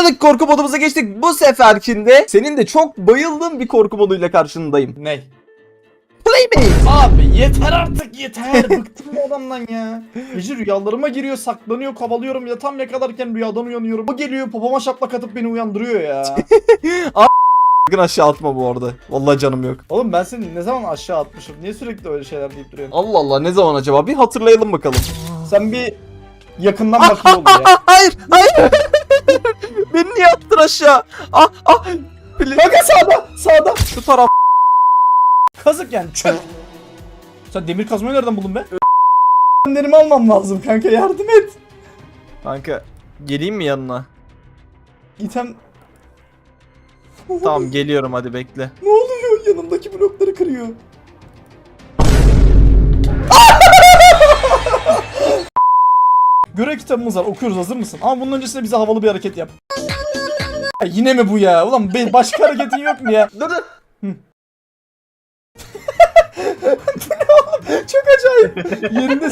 Sıradaki korku modumuza geçtik. Bu seferkinde senin de çok bayıldığın bir korku moduyla karşındayım. Ney? Playmate. Abi yeter artık yeter. Bıktım bu adamdan ya. Gece rüyalarıma giriyor saklanıyor kovalıyorum ya tam yakalarken rüyadan uyanıyorum. O geliyor popoma şaplak atıp beni uyandırıyor ya. Sakın aşağı atma bu arada. Vallahi canım yok. Oğlum ben seni ne zaman aşağı atmışım? Niye sürekli öyle şeyler deyip duruyorsun? Allah Allah ne zaman acaba? Bir hatırlayalım bakalım. Sen bir yakından bak ne olur ya. hayır, hayır. Aşağı? Ah, ah. Kanka sağda sağda. Şu taraf. Kazık yani çöp. Sen demir kazmayı nereden buldun be? Önlerimi almam lazım kanka yardım et. Kanka geleyim mi yanına? İtem Tamam geliyorum hadi bekle. ne oluyor? Yanımdaki blokları kırıyor. Görev kitabımız var okuyoruz hazır mısın? Ama bunun öncesinde bize havalı bir hareket yap. Yine mi bu ya? Ulan be- başka hareketin yok mu ya? Dur dur. Çok acayip. Yerinde